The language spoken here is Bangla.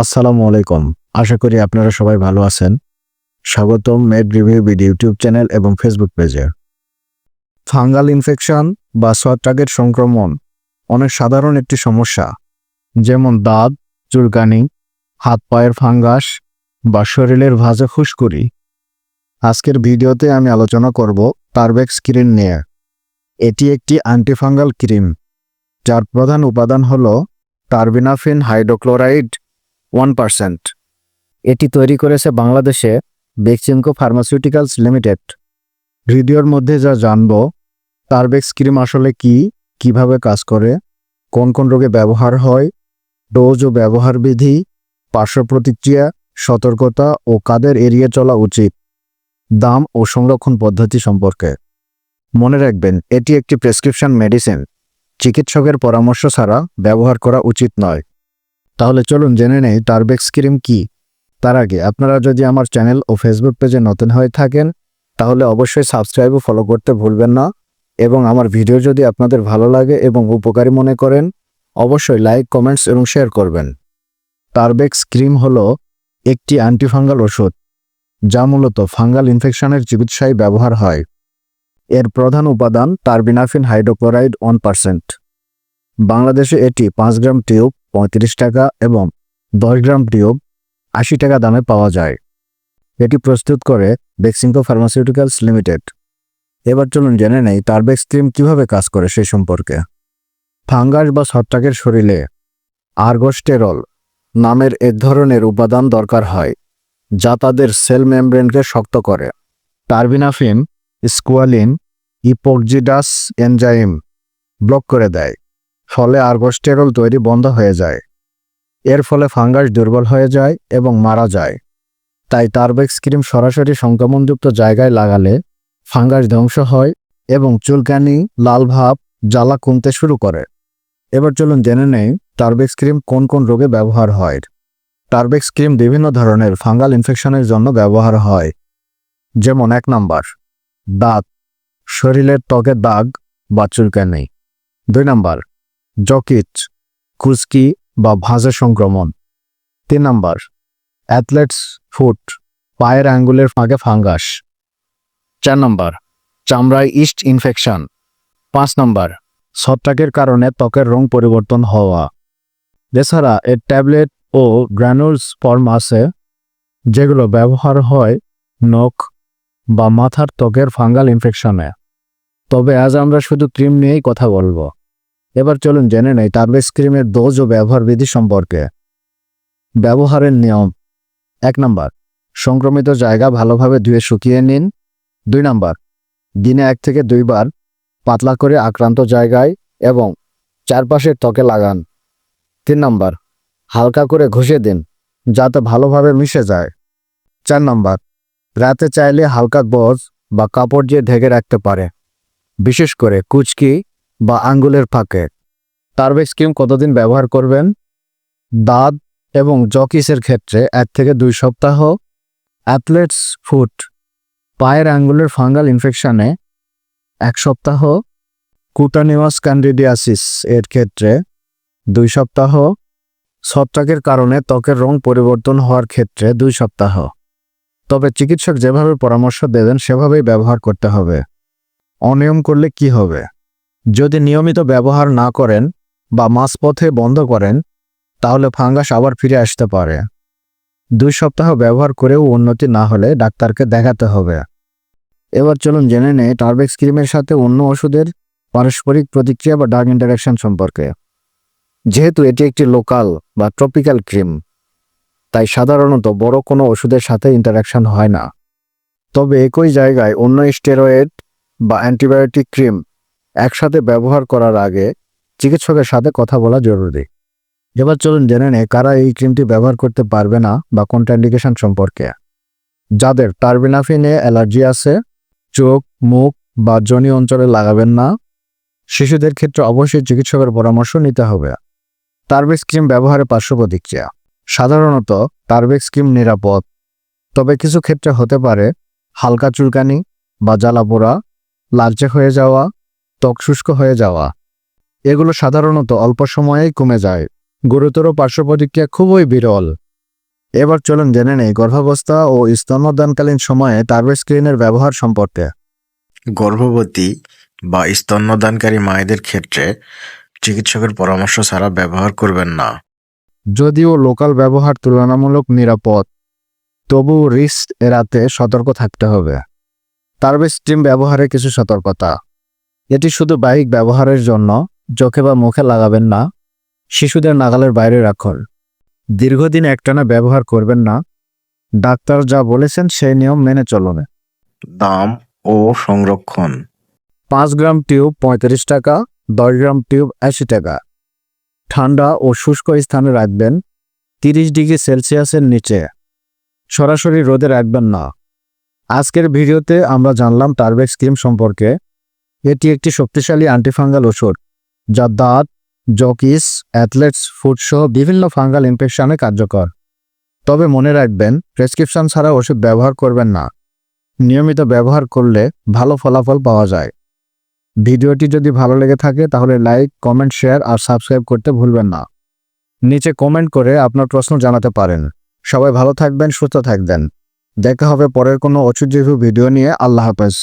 আসসালামু আলাইকুম। আশা করি আপনারা সবাই ভালো আছেন। স্বাগতম med review BD YouTube channel এবং ফেসবুক পেজে। ফাঙ্গাল ইনফেকশন বা ছত্রাকের সংক্রমণ অনেক সাধারণ একটি সমস্যা। যেমন দাঁত, চুলকানি, হাত পায়ের ফাঙ্গাস বা শরীরের ভাজা ফুসকুড়ি। আজকের ভিডিওতে আমি আলোচনা করব টারবেক্স ক্রিম নিয়ে। এটি একটি অ্যান্টিফাঙ্গাল ক্রিম, যার প্রধান উপাদান হল টার্বিনাফিন হাইড্রোক্লোরাইড ওয়ান পার্সেন্ট এটি তৈরি করেছে বাংলাদেশে বেক্সিমকো ফার্মাসিউটিক্যালস লিমিটেড। ভিডিওর মধ্যে যা জানব টারবেক্স ক্রিম আসলে কি, কীভাবে কাজ করে, কোন কোন রোগে ব্যবহার হয়, ডোজ ও ব্যবহার বিধি, পার্শ্ব প্রতিক্রিয়া, সতর্কতা ও কাদের এড়িয়ে চলা উচিত, দাম ও সংরক্ষণ পদ্ধতি সম্পর্কে। মনে রাখবেন, এটি একটি প্রেসক্রিপশন মেডিসিন। চিকিৎসকের পরামর্শ ছাড়া ব্যবহার করা উচিত নয়। তাহলে চলুন জেনে নেই টারবেক্স ক্রিম কি। তার আগে আপনারা যদি আমার চ্যানেল ও ফেসবুক পেজে নতুন হয়ে থাকেন, তাহলে অবশ্যই সাবস্ক্রাইব ও ফলো করতে ভুলবেন না এবং আমার ভিডিও যদি আপনাদের ভালো লাগে এবং উপকারী মনে করেন, অবশ্যই লাইক কমেন্টস এবং শেয়ার করবেন। টারবেক্স ক্রিম হলো একটি অ্যান্টিফাঙ্গাল ওষুধ, যা মূলত ফাঙ্গাল ইনফেকশনের চিকিৎসায় ব্যবহার হয়। এর প্রধান উপাদান টার্বিনাফিন হাইড্রোক্লোরাইড ওয়ান পার্সেন্ট বাংলাদেশে এটি পাঁচ গ্রাম টিউব পঁয়ত্রিশ টাকা এবং দশ গ্রাম টিউব আশি টাকা দামে পাওয়া যায়। এটি প্রস্তুত করে বেক্সিংকো ফার্মাসিউটিক্যালস লিমিটেড। এবার চলুন জেনে নেই টারবেক্স ক্রিম কীভাবে কাজ করে সেই সম্পর্কে। ফাঙ্গাস বা ছত্রাকের শরীরে আর্গোস্টেরল নামের এক ধরনের উপাদান দরকার হয়, যা তাদের সেল মেমব্রেনকে শক্ত করে। Terbinafine, squalene epoxidase enzyme block করে দেয়। ফলে আর্গোস্টেরল তৈরি বন্ধ হয়ে যায়। এর ফলে ফাঙ্গাস দুর্বল হয়ে যায় এবং মারা যায়। তাই টারবেক্স ক্রিম সরাসরি সংক্রমণযুক্ত জায়গায় লাগালে ফাঙ্গাস ধ্বংস হয় এবং চুলকানি, লাল ভাব, জ্বালা কমতে শুরু করে। এবার চলুন জেনে নেই টারবেক্স ক্রিম কোন কোন রোগে ব্যবহার হয়। টারবেক্স ক্রিম বিভিন্ন ধরনের ফাঙ্গাল ইনফেকশনের জন্য ব্যবহার হয়। যেমন এক নাম্বার, দাঁত, শরীরের ত্বকে দাগ বা চুলকানি। দুই নাম্বার জকিচ খুশকি বা ভাঁজে সংক্রমণ। তিন নাম্বার, অ্যাথলেটস ফুট, পায়ের আঙ্গুলের ফাঁকে ফাঙ্গাস। চার নম্বর, চামড়ায় ইস্ট ইনফেকশন। পাঁচ নম্বর, ছত্রাকের কারণে ত্বকের রং পরিবর্তন হওয়া। এছাড়া এর ট্যাবলেট ও গ্র্যানুলস ফর্ম আছে, যেগুলো ব্যবহার হয় নখ বা মাথার ত্বকের ফাঙ্গাল ইনফেকশনে। তবে আজ আমরা শুধু ক্রিম নিয়েই কথা বলব। এবার চলুন জেনে নেই টারবেক্স ক্রিমের ডোজ ও ব্যবহার বিধি সম্পর্কে। ব্যবহারের নিয়ম। এক নাম্বার, সংক্রমিত জায়গা ভালোভাবে ধুয়ে শুকিয়ে নিন। দুই নাম্বার, দিনে এক থেকে দুইবার পাতলা করে আক্রান্ত জায়গায় এবং চারপাশের ত্বকে লাগান। তিন নাম্বার, হালকা করে ঘষে দিন, যাতে ভালোভাবে মিশে যায়। চার নাম্বার, রাতে চাইলে হালকা গজ বা কাপড় দিয়ে ঢেকে রাখতে পারে। বিশেষ করে কুচকি বা আঙ্গুলের ফাঁকে। টারবেক্স ক্রিম কতদিন ব্যবহার করবেন? দাঁত এবং জকিসের ক্ষেত্রে এক থেকে দুই সপ্তাহ। অ্যাথলেটস ফুট, পায়ের আঙ্গুলের ফাঙ্গাল ইনফেকশনে এক সপ্তাহ। কুটানিওয়াস ক্যান্ডিডিয়াসিস এর ক্ষেত্রে দুই সপ্তাহ। ছত্রাকের কারণে ত্বকের রং পরিবর্তন হওয়ার ক্ষেত্রে দুই সপ্তাহ। তবে চিকিৎসক যেভাবে পরামর্শ দেবেন, সেভাবেই ব্যবহার করতে হবে। অনিয়ম করলে কি হবে? যদি নিয়মিত ব্যবহার না করেন বা মাঝপথে বন্ধ করেন, তাহলে ফাঙ্গাস আবার ফিরে আসতে পারে। দুই সপ্তাহ ব্যবহার করেও উন্নতি না হলে ডাক্তারকে দেখাতে হবে। এবার চলুন জেনে নেই টারবেক্স ক্রিমের সাথে অন্য ওষুধের পারস্পরিক প্রতিক্রিয়া বা ডার্ক ইন্টারাকশন সম্পর্কে। যেহেতু এটি একটি লোকাল বা ট্রপিক্যাল ক্রিম তাই সাধারণত বড় কোনো ওষুধের সাথে ইন্টারাকশন হয় না। তবে একই জায়গায় অন্য স্টেরয়েড বা অ্যান্টিবায়োটিক ক্রিম একসাথে ব্যবহার করার আগে চিকিৎসকের সাথে কথা বলা জরুরি। এবার চলুন জেনে নেই কারা এই ক্রিমটি ব্যবহার করতে পারবে না বা কোনটা ইন্ডিকেশন সম্পর্কে। যাদের টার্বিনাফিনে অ্যালার্জি আছে, চোখ, মুখ বা জনি অঞ্চলে লাগাবেন না, শিশুদের ক্ষেত্রে অবশ্যই চিকিৎসকের পরামর্শ নিতে হবে। টার্বেক্স ক্রিম ব্যবহারে পার্শ্ব প্রতিক্রিয়া। সাধারণত টার্বেক্স ক্রিম নিরাপদ, তবে কিছু ক্ষেত্রে হতে পারে হালকা চুলকানি বা জ্বালা পোড়া লালচে হয়ে যাওয়া ত্বক শুষ্ক হয়ে যাওয়া। এগুলো সাধারণত অল্প সময়েই কমে যায়। গুরুতর পার্শ্ব প্রতিক্রিয়া খুবই বিরল। এবার চলুন জেনে নেই গর্ভাবস্থা ও স্তন্যদানকালীন সময়ে টার্বেট স্ক্রিনের ব্যবহার সম্পর্কে। গর্ভবতী বা স্তন্যদানকারী মায়েদের ক্ষেত্রে চিকিৎসকের পরামর্শ ছাড়া ব্যবহার করবেন না। যদিও লোকাল ব্যবহার তুলনামূলক নিরাপদ তবু রিস্ক এড়াতে সতর্ক থাকতে হবে। টার্বেট স্টিম ব্যবহারে কিছু সতর্কতা। এটি শুধু বাইক ব্যবহারের জন্য চোখে বা মুখে লাগাবেন না শিশুদের নাগালের বাইরে রাখুন। দীর্ঘদিন একটানা ব্যবহার করবেন না। ডাক্তার যা বলেছেন সেই নিয়ম মেনে চলবে দাম ও সংরক্ষণ। পাঁচ গ্রাম টিউব পঁয়ত্রিশ টাকা দশ গ্রাম টিউব আশি টাকা। ঠান্ডা ও শুষ্ক স্থানে রাখবেন তিরিশ ডিগ্রি সেলসিয়াসের নিচে। সরাসরি রোদে রাখবেন না। আজকের ভিডিওতে আমরা জানলাম টার্বেক্স ক্রিম সম্পর্কে। এটি একটি শক্তিশালী অ্যান্টিফাঙ্গাল ওষুধ, যা দাঁত, জকিস অ্যাথলেটস ফুড সহ বিভিন্ন ফাঙ্গাল ইনফেকশনে কার্যকর। তবে মনে রাখবেন প্রেসক্রিপশন ছাড়া ওষুধ ব্যবহার করবেন না। নিয়মিত ব্যবহার করলে ভালো ফলাফল পাওয়া যায়। ভিডিওটি যদি ভালো লেগে থাকে, তাহলে লাইক কমেন্ট শেয়ার আর সাবস্ক্রাইব করতে ভুলবেন না। নিচে কমেন্ট করে আপনার প্রশ্ন জানাতে পারেন। সবাই ভালো থাকবেন, সুস্থ থাকবেন। দেখা হবে পরের কোনো ওষুধ ভিডিও নিয়ে। আল্লাহ হাফেজ।